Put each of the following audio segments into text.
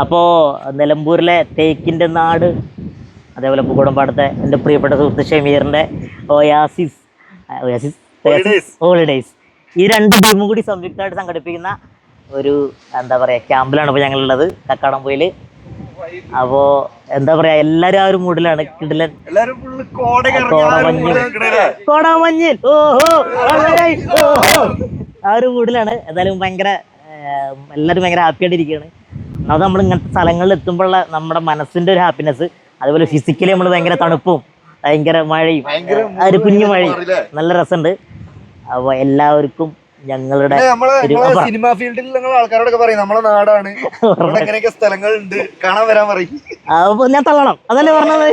അപ്പോൾ നിലമ്പൂരിലെ തേക്കിന്റെ നാട് അതേപോലെ പൂക്കോടമ്പാടത്തെ എന്റെ പ്രിയപ്പെട്ട സുഹൃത്ത് ഷമീറിന്റെ ഓയാസിസ് ഓയാസിസ് ഒയാസിസ് ഹോളിഡേയ്സ് ഈ രണ്ട് ടീമും കൂടി സംയുക്തമായിട്ട് സംഘടിപ്പിക്കുന്ന ഒരു എന്താ പറയുക ക്യാമ്പിലാണ് ഇപ്പോൾ ഞങ്ങളുള്ളത് കക്കാടംപൊയിൽ അപ്പോ എന്താ പറയാ എല്ലാരും ആ ഒരു മൂഡിലാണ്. കിടിലൻ. കോടമഞ്ഞ് മൂഡിൽ ഓഹോ ആ ഒരു മൂഡിലാണ്. എന്തായാലും ഭയങ്കര എല്ലാരും എല്ലാവരും ഭയങ്കര ഹാപ്പി ആയിട്ടിരിക്കുകയാണ് അത് നമ്മൾ ഇങ്ങനത്തെ സ്ഥലങ്ങളിൽ എത്തുമ്പോഴുള്ള നമ്മുടെ മനസ്സിന്റെ ഒരു ഹാപ്പിനെസ് അതുപോലെ ഫിസിക്കലി നമ്മൾ ഭയങ്കര തണുപ്പും ഭയങ്കര മഴയും ഒരു കുഞ്ഞു മഴയും. നല്ല രസമുണ്ട്. അപ്പോൾ എല്ലാവർക്കും ഞങ്ങളുടെ സിനിമാ ഫീൽഡിൽ ഞങ്ങൾ ആൾക്കാരോടൊക്കെ പറയും നമ്മളെ നാടാണ്. അങ്ങനെയൊക്കെ സ്ഥലങ്ങളുണ്ട്. കാണാൻ വരാൻ പറയും. ഞാൻ തള്ളണം. അതല്ലേ പറഞ്ഞത്?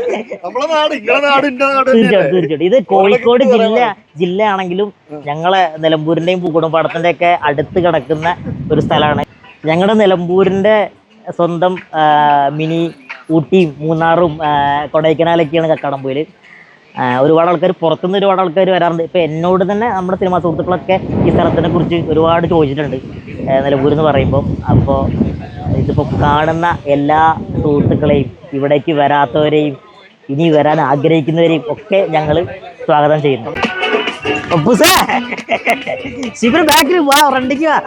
നമ്മളെ നാട് നിങ്ങളെ നാട് തീർച്ചയായിട്ടും തീർച്ചയായിട്ടും. ഇത് കോഴിക്കോട് ജില്ല ജില്ലയാണെങ്കിലും ഞങ്ങളെ നിലമ്പൂരിന്റെയും പൂക്കുടമ്പാടത്തിന്റെ ഒക്കെ അടുത്ത് കിടക്കുന്ന ഒരു സ്ഥലമാണ്. ഞങ്ങളുടെ നിലമ്പൂരിന്റെ സ്വന്തം മിനി ഊട്ടിയും മൂന്നാറും കൊടൈക്കനാലൊക്കെയാണ് കക്കാടംപൊയിൽ ഒരുപാട് ആൾക്കാർ പുറത്തുനിന്ന് ഒരുപാട് ആൾക്കാർ വരാറുണ്ട്. ഇപ്പോൾ എന്നോട് തന്നെ നമ്മുടെ സിനിമാ സുഹൃത്തുക്കളൊക്കെ ഈ സ്ഥലത്തിനെ കുറിച്ച് ഒരുപാട് ചോദിച്ചിട്ടുണ്ട് നിലമ്പൂർ എന്ന് പറയുമ്പോൾ അപ്പോൾ ഇതിപ്പോൾ കാണുന്ന എല്ലാ സുഹൃത്തുക്കളെയും ഇവിടേക്ക് വരാത്തവരെയും ഇനി വരാൻ ആഗ്രഹിക്കുന്നവരെയും ഒക്കെ ഞങ്ങൾ സ്വാഗതം ചെയ്യുന്നു. ഒപ്പുസേ ശിബിർ ബാക്കിൽ വാ ഫ്രണ്ടിക്ക് വാ.